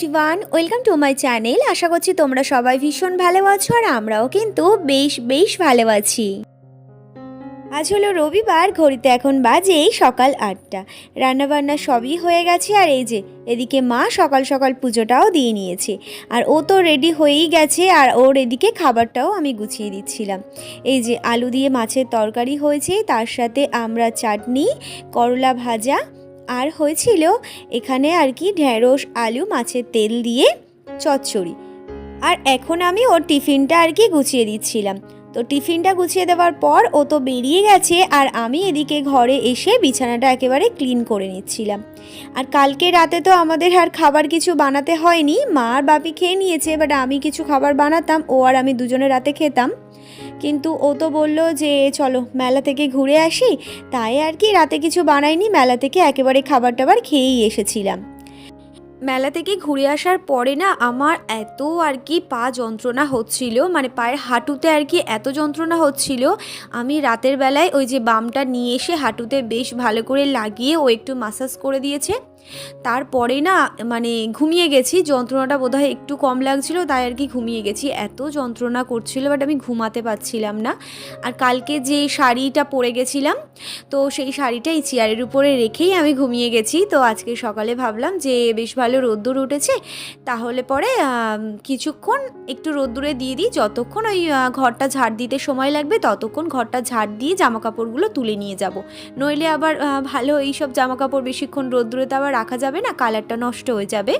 Everyone welcome to my channel আশা করছি তোমরা সবাই ভীষণ ভালো আছো আর আমরাও কিন্তু বেশ বেশ ভালো আছি। আজ হলো রবিবার, ঘড়িতে এখন বাজে সকাল আটটা। রান্নাবান্না সবই হয়ে গেছে আর এই যে, এদিকে মা সকাল সকাল পুজোটাও দিয়ে নিয়েছে। আর ও তো রেডি হয়েই গেছে আর ওর এদিকে খাবারটাও আমি গুছিয়ে দিচ্ছিলাম। এই যে আলু দিয়ে মাছের তরকারি হয়েছে, তার সাথে আমরা চাটনি, করলা ভাজা আর হয়েছিল এখানে আর কি ঢ্যাঁড়স আলু, মাছের তেল দিয়ে চচ্চড়ি। আর এখন আমি ওর টিফিনটা আর কি গুছিয়ে দিচ্ছিলাম। তো টিফিনটা গুছিয়ে দেওয়ার পর ও তো বেরিয়ে গেছে আর আমি এদিকে ঘরে এসে বিছানাটা একেবারে ক্লিন করে নিচ্ছিলাম। আর কালকে রাতে তো আমাদের আর খাবার কিছু বানাতে হয়নি, মা আর বাপি খেয়ে নিয়েছে, বাট আমি কিছু খাবার বানাতাম, ও আর আমি দুজনে রাতে খেতাম। কিন্তু ও তো বলল যে, চলো, মেলা থেকে ঘুরে আসি। তাই আর কি রাতে কিছু বানাইনি, মেলা থেকে একেবারে খাবার টাবার খেয়েই এসেছিলাম। মেলা থেকে ঘুরে আসার পরে না আমার এত আর কি পা যন্ত্রণা হচ্ছিল মানে পায়ের হাঁটুতে আর কি এত যন্ত্রণা হচ্ছিল। আমি রাতের বেলায় ওই যে বামটা নিয়ে এসে হাঁটুতে বেশ ভালো করে লাগিয়ে ও একটু মাসাজ করে দিয়েছে। তারপরে না মানে ঘুমিয়ে গেছি, যন্ত্রণাটা বোধহয় একটু কম লাগছিল, তাই আর কি ঘুমিয়ে গেছি। এত যন্ত্রণা করছিল বাট আমি ঘুমাতে পারছিলাম না। আর কালকে যে শাড়িটা পরে গেছিলাম, তো সেই শাড়িটা এই চেয়ারের উপরে রেখেই আমি ঘুমিয়ে গেছি। তো আজকে সকালে ভাবলাম যে, বেশ ভালো রোদ্দুর উঠেছে, তাহলে পরে কিছুক্ষণ একটু রোদ্দুরে দিয়ে দিই, যতক্ষণ ওই ঘরটা ঝাড় দিতে সময় লাগবে, ততক্ষণ ঘরটা ঝাড় দিয়ে জামা কাপড়গুলো তুলে নিয়ে যাব। নইলে আবার ভালো এইসব জামা কাপড় বেশিক্ষণ রোদ্দুরে তো আবার রাখা যাবে না? কালারটা নষ্ট হয়ে যাবে।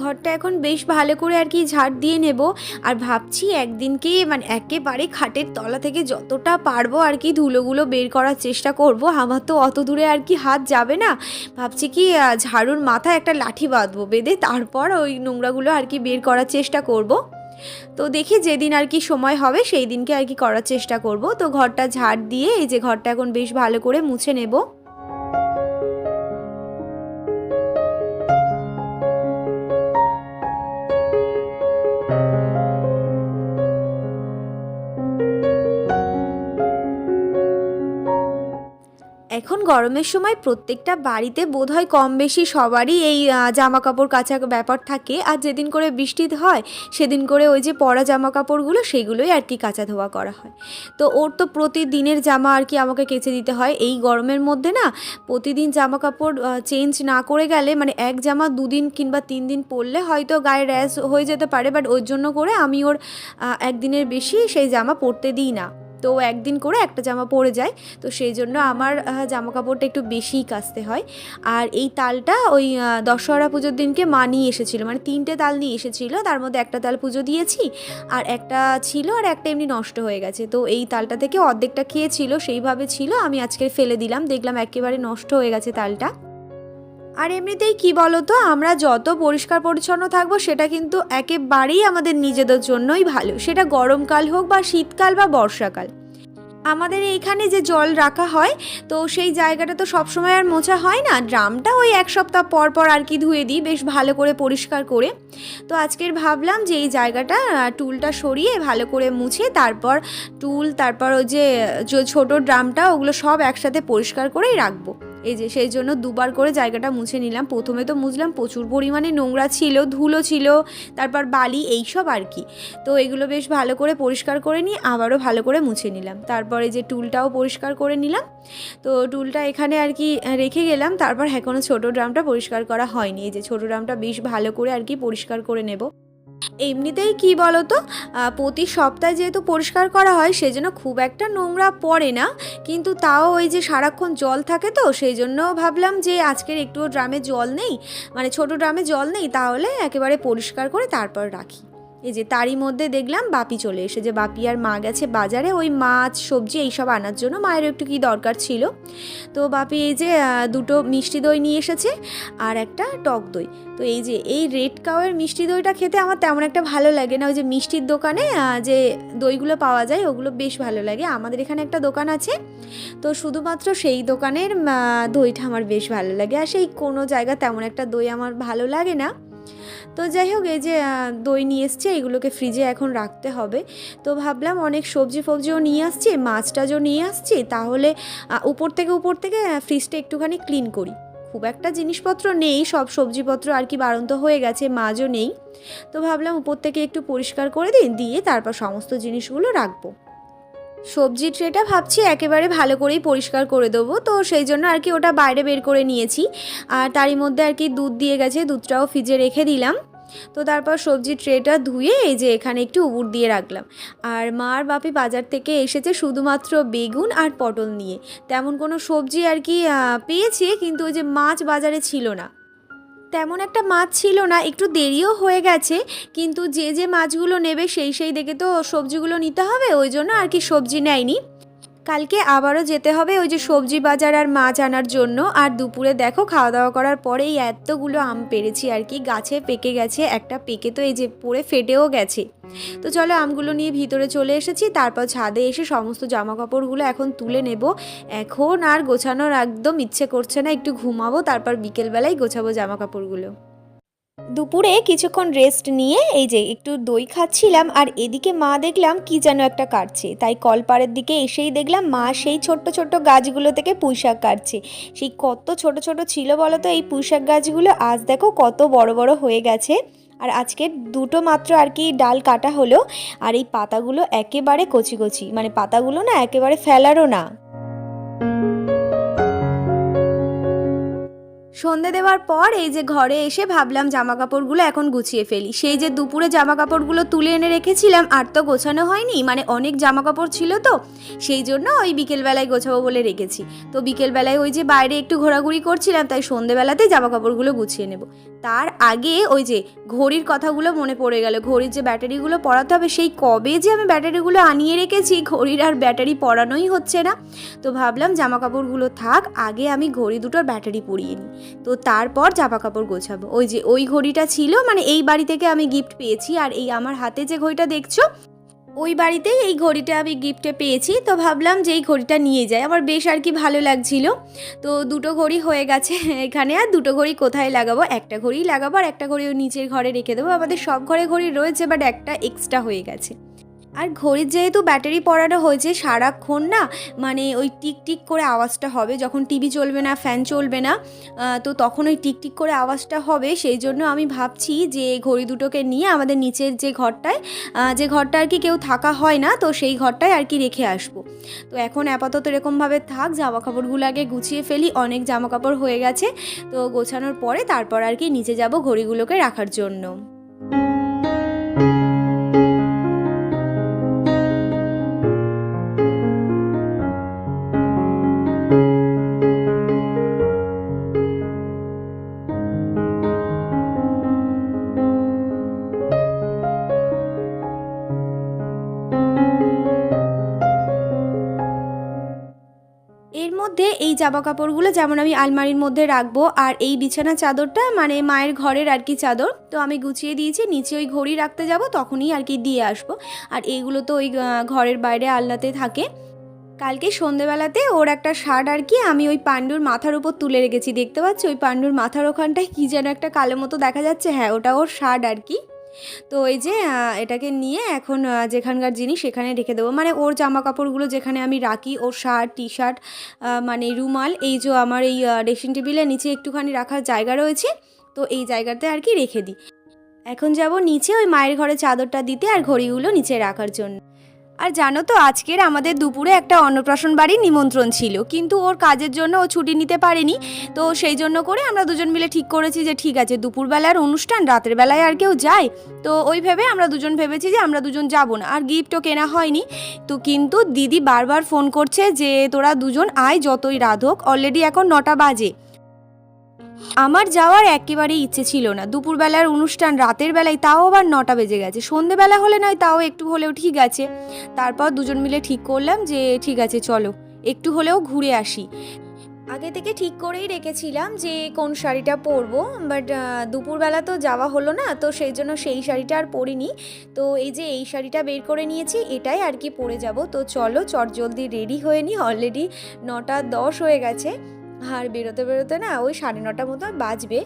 ঘরটা এখন বেশ ভালো করে আর কি ঝাড় দিয়ে নেব। আর ভাবছি একদিনকে মানে একেবারে খাটের তলা থেকে যতটা পারব আর কি ধুলোগুলো বের করার চেষ্টা করব। আমার তো অত দূরে আর কি হাত যাবে না। ভাবছি কি ঝাড়ুর মাথায় একটা লাঠি বাঁধবো, বেঁধে তারপর ওই নোংরাগুলো আর কি বের করার চেষ্টা করব। তো দেখি যেদিন আর কি সময় হবে সেই দিনকে আর কি করার চেষ্টা করব। তো ঘরটা ঝাড় দিয়ে এই যে ঘরটা এখন বেশ ভালো করে মুছে নেব। গরমের সময় প্রত্যেকটা বাড়িতে বোধহয় কম বেশি সবারই এই জামা কাপড় কাচা ব্যাপার থাকে। আর যেদিন করে বৃষ্টি হয়, সেদিন করে ওই যে পরা জামা কাপড়গুলো সেগুলোই আর কি কাচা ধোয়া করা হয়। তো ওর তো প্রতিদিনের জামা আর কি আমাকে কেচে দিতে হয়। এই গরমের মধ্যে না, প্রতিদিন জামা কাপড় চেঞ্জ না করে গেলে মানে এক জামা দুদিন কিংবা তিন দিন পরলে হয়তো গায়ে র্যাশ হয়ে যেতে পারে, বাট ওর জন্য করে আমি ওর একদিনের বেশি সেই জামা পরতে দিই না। তো একদিন করে একটা জামা পরে যায়। তো সেই জন্য আমার জামা কাপড়টা একটু বেশিই কাচতে হয়। আর এই তালটা ওই দশহরা পুজোর দিনকে মা নিয়ে এসেছিল। মানে তিনটে তাল নিয়ে এসেছিল, তার মধ্যে একটা তাল পুজো দিয়েছি, আর একটা ছিল আর একটা এমনি নষ্ট হয়ে গেছে। তো এই তালটা থেকে অর্ধেকটা খেয়েছিল, সেইভাবে ছিল, আমি আজকে ফেলে দিলাম, দেখলাম একেবারে নষ্ট হয়ে গেছে তালটা। আর এমনিতেই কি বলতো, আমরা যত পরিষ্কার পরিচ্ছন্ন থাকব, সেটা কিন্তু একেবারেই আমাদের নিজেদের জন্যই ভালো। সেটা গরমকাল হোক বা শীতকাল বা বর্ষাকাল। আমাদের এইখানে যে জল রাখা হয়, তো সেই জায়গাটা তো সবসময় আর মোছা হয় না। ড্রামটা ওই এক সপ্তাহ পর পর আর কি ধুয়ে দিই, বেশ ভালো করে পরিষ্কার করে। তো আজকের ভাবলাম যে এই জায়গাটা টুলটা সরিয়ে ভালো করে মুছে, তারপর টুল, তারপর ওই যে যে ছোটো ড্রামটা, ওগুলো সব একসাথে পরিষ্কার করেই রাখব। এই যে সেই জন্য দুবার করে জায়গাটা মুছে নিলাম। প্রথমে তো মুছলাম, প্রচুর পরিমাণে নোংরা ছিল, ধুলো ছিল, তারপর বালি, এইসব আর কি। তো এগুলো বেশ ভালো করে পরিষ্কার করে নিয়ে আবারও ভালো করে মুছে নিলাম। তারপরে যে টুলটাও পরিষ্কার করে নিলাম। তো টুলটা এখানে আর কি রেখে গেলাম। তারপর এখনও ছোটো ড্রামটা পরিষ্কার করা হয়নি। এই যে ছোটো ড্রামটা বেশ ভালো করে আর কি পরিষ্কার করে নেব। এমনিতেই কি বলতো প্রতি সপ্তাহে যেহেতু পরিষ্কার করা হয় সেই জন্য খুব একটা নোংরা পড়ে না। কিন্তু তাও ওই যে সারাক্ষণ জল থাকে তো সেই জন্য ভাবলাম যে আজকের একটুও ড্রামে জল নেই মানে ছোট ড্রামে জল নেই, তাহলে একেবারে পরিষ্কার করে তারপর রাখি। এই যে তারই মধ্যে দেখলাম বাপি চলে এসে যে বাপি আর মা গেছে বাজারে, ওই মাছ, সবজি এইসব আনার জন্য। মায়ের একটু কি দরকার ছিল। তো বাপি এই যে দুটো মিষ্টি দই নিয়ে এসেছে আর একটা টক দই। তো এই যে, এই রেড কাওয়ের মিষ্টি দইটা খেতে আমার তেমন একটা ভালো লাগে না। ওই যে মিষ্টির দোকানে যে দইগুলো পাওয়া যায়, ওগুলো বেশ ভালো লাগে। আমাদের এখানে একটা দোকান আছে। তো শুধুমাত্র সেই দোকানের দইটা আমার বেশ ভালো লাগে। আর সেই কোনো জায়গা তেমন একটা দই আমার ভালো লাগে না। তো যাই হোক এই যে দই নিয়ে এসছে, এগুলোকে ফ্রিজে এখন রাখতে হবে। তো ভাবলাম অনেক সবজি ফবজিও নিয়ে আসছি মাছ টাছও নিয়ে আসছি, তাহলে উপর থেকে উপর থেকে ফ্রিজটা একটুখানি ক্লিন করি। খুব একটা জিনিসপত্র নেই, সব সবজিপত্র আর কি বাড়ন্ত হয়ে গেছে, মাছও নেই। তো ভাবলাম উপর থেকে একটু পরিষ্কার করে দিই, দিয়ে তারপর সমস্ত জিনিসগুলো রাখব। সবজি ট্রেটা ভাবছি একেবারে ভালো করেই পরিষ্কার করে দেবো। তো সেই জন্য আর কি ওটা বাইরে বের করে নিয়েছি। আর তারই মধ্যে আর কি দুধ দিয়ে গেছে, দুধটাও ফ্রিজে রেখে দিলাম। তো তারপর সবজি ট্রেটা ধুয়ে এই যে এখানে একটু উবুর দিয়ে রাখলাম। আর মার বাপি বাজার থেকে এসেছে শুধুমাত্র বেগুন আর পটল নিয়ে। তেমন কোনো সবজি আর কি পেয়েছে, কিন্তু ওই যে মাছ বাজারে ছিল না। তেমন একটা মাছ ছিল না, একটু দেরিও হয়ে গেছে, কিন্তু যে যে মাছগুলো নেবে সেই সেই দেখে তো সবজিগুলো নিতে হবে, ওই জন্য আর কি সবজি নেয়নি। কালকে আবারও যেতে হবে ওই যে সবজি বাজার আর মাছ আনার জন্য। আর দুপুরে দেখো খাওয়া দাওয়া করার পরে এই এতগুলো আম পেরেছি আর কি। গাছে পেকে গেছে, একটা পেকে তো এই যে পড়ে ফেটেও গেছে। তো চলো আমগুলো নিয়ে ভিতরে চলে এসেছি, তারপর ছাদে এসে সমস্ত জামা কাপড়গুলো এখন তুলে নেব। এখন আর গোছানোর একদম ইচ্ছে করছে না, একটু ঘুমাবো, তারপর বিকেলবেলায় গোছাবো জামা কাপড়গুলো দুপুরে কিছুক্ষণ রেস্ট নিয়ে এই যে একটু দই খাচ্ছিলাম আর এদিকে মা দেখলাম কি যেন একটা কাটছে। তাই কলপাড়ের দিকে এসেই দেখলাম মা সেই ছোট্ট ছোট্ট গাছগুলো থেকে পুঁইশাক কাটছে। সেই কত ছোট ছোট ছিল বলো তো এই পুঁইশাক গাছগুলো আজ দেখো কত বড় বড় হয়ে গেছে। আর আজকে দুটো মাত্র আর কি ডাল কাটা হলো। আর এই পাতাগুলো একেবারে কচি কচি। মানে পাতাগুলো না একেবারে ফেলারও না। সন্ধে দেওয়ার পর এই যে ঘরে এসে ভাবলাম জামা কাপড়গুলো এখন গুছিয়ে ফেলি। সেই যে দুপুরে জামা কাপড়গুলো তুলে এনে রেখেছিলাম, আর তো গোছানো হয়নি মানে অনেক জামা কাপড় ছিল তো, সেই জন্য ওই বিকেলবেলায় গোছাবো বলে রেখেছি। তো বিকেলবেলায় ওই যে বাইরে একটু ঘোরাঘুরি করছিলাম, তাই সন্ধেবেলাতে জামা কাপড়গুলো গুছিয়ে নেব। তার আগে ওই যে ঘড়ির কথাগুলো মনে পড়ে গেল, ঘড়ির যে ব্যাটারিগুলো পড়াতে হবে, সেই কবে যে আমি ব্যাটারিগুলো আনিয়ে রেখেছি, ঘড়ির আর ব্যাটারি পরানোই হচ্ছে না। তো ভাবলাম জামা কাপড়গুলো থাক, আগে আমি ঘড়ি দুটোর ব্যাটারি পরিয়ে নিই। তো তারপর জামা কাপড় গোছাবো। ওই যে, ওই ঘড়িটা ছিল মানে এই বাড়ি থেকে আমি গিফট পেয়েছি, আর এই আমার হাতে যে ঘড়িটা দেখছ, ওই বাড়িতেই এই ঘড়িটা আমি গিফটে পেয়েছি। তো ভাবলাম যে এই ঘড়িটা নিয়ে যাই। আমার বেশ আর কি ভালো লাগছিল। তো দুটো ঘড়ি হয়ে গেছে এখানে, আর দুটো ঘড়ি কোথায় লাগাবো? একটা ঘড়ি লাগাবো, আর একটা ঘড়ি নিচের ঘরে রেখে দেবো। আমাদের সব ঘরে ঘড়ি রয়েছে, বাট একটা এক্সট্রা হয়ে গেছে। আর ঘড়ির যেহেতু ব্যাটারি পড়ানো হয়েছে, সারাক্ষণ না মানে ওই টিক টিক করে আওয়াজটা হবে, যখন টিভি চলবে না, ফ্যান চলবে না তো তখন ওই টিক টিক করে আওয়াজটা হবে। সেই জন্য আমি ভাবছি যে ঘড়ি দুটোকে নিয়ে আমাদের নিচের যে ঘরটায় যে ঘরটা আর কি কেউ থাকা হয় না, তো সেই ঘরটায় আর কি রেখে আসব। তো এখন আপাতত এরকমভাবে থাক জামা কাপড়গুলো আগে গুছিয়ে ফেলি, অনেক জামা কাপড় হয়ে গেছে, তো গোছানোর পরে তারপর আর কি নিচে যাব ঘড়িগুলোকে রাখার জন্য। মধ্যে এই জামা কাপড়গুলো যেমন আমি আলমারির মধ্যে রাখব আর এই বিছানা চাদরটা মানে মায়ের ঘরের আর কি চাদর, তো আমি গুছিয়ে দিয়েছি, নিচে ওই ঘড়ি রাখতে যাব, তখনই আর কি দিয়ে আসব। আর এইগুলো তো ওই ঘরের বাইরে আলনাতে থাকে। কালকে সন্ধেবেলাতে ওর একটা শার্ট আর কি আমি ওই পাণ্ডুর মাথার উপর তুলে রেখেছি। দেখতে পাচ্ছি? ওই পাণ্ডুর মাথার ওখানটায় কী যেন একটা কালো মতো দেখা যাচ্ছে। হ্যাঁ ওটা ওর শার্ট আর কি। তো এই যে এটাকে নিয়ে এখন যেখানকার জিনিস সেখানে রেখে দেবো। মানে ওর জামা কাপড়গুলো যেখানে আমি রাখি, ওর শার্ট টি শার্ট মানে রুমাল, এই যে আমার এই ড্রেসিং টেবিলের নিচে একটুখানি রাখার জায়গা রয়েছে, তো এই জায়গাতে আর কি রেখে দিই। এখন যাব নিচে ওই মায়ের ঘরে চাদরটা দিতে আর ঘড়িগুলো নিচে রাখার জন্য। আর জানো তো, আজকের আমাদের দুপুরে একটা অন্নপ্রাশন বাড়ির নিমন্ত্রণ ছিল। কিন্তু ওর কাজের জন্য ও ছুটি নিতে পারেনি। তো সেই জন্য করে আমরা দুজন মিলে ঠিক করেছি যে, ঠিক আছে, দুপুরবেলার অনুষ্ঠান, রাতের বেলায় আর কেউ যায়। তো ওই ভেবে আমরা দুজন ভেবেছি যে, আমরা দুজন যাব না। আর গিফটও কেনা হয়নি। তো কিন্তু দিদি বারবার ফোন করছে যে, তোরা দুজন আয় যতই রাত হোক। অলরেডি এখন নটা বাজে। আমার যাওয়ার একেবারেই ইচ্ছে ছিল না। দুপুরবেলার অনুষ্ঠান রাতের বেলায় তাও আবার নটা বেজে গেছে। সন্ধেবেলা হলে নয়, তাও একটু হলেও ঠিক আছে। তারপর দুজন মিলে ঠিক করলাম যে, ঠিক আছে, চলো। একটু হলেও ঘুরে আসি। আগে থেকে ঠিক করেই রেখেছিলাম যে, কোন শাড়িটা পরবো বাট দুপুরবেলা তো যাওয়া হলো না, তো সেই জন্য সেই শাড়িটা আর পরিনি। তো এই যে, এই শাড়িটা বের করে নিয়েছি, এটাই আর কি পরে যাব। তো চলো চট জলদি রেডি হয়ে নি। অলরেডি নটা দশ হয়ে গেছে। আর বেরোতে বেরোতে না ওই সাড়ে নটা মতো বাজবে।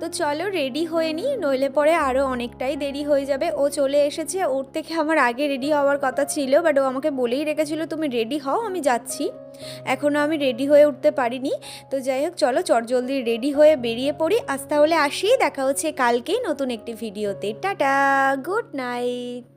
তো চলো রেডি হয়ে নিই, নইলে পরে আরও অনেকটাই দেরি হয়ে যাবে। ও চলে এসেছে, ওর থেকে আমার আগে রেডি হওয়ার কথা ছিল বাট ও আমাকে বলেই রেখেছিল, তুমি রেডি হও, আমি যাচ্ছি। এখনও আমি রেডি হয়ে উঠতে পারিনি। তো যাই হোক, চলো চটজলদি রেডি হয়ে বেরিয়ে পড়ি। আজ তাহলে আসি, দেখা হচ্ছে কালকেই নতুন একটি ভিডিওতে টাটা গুড নাইট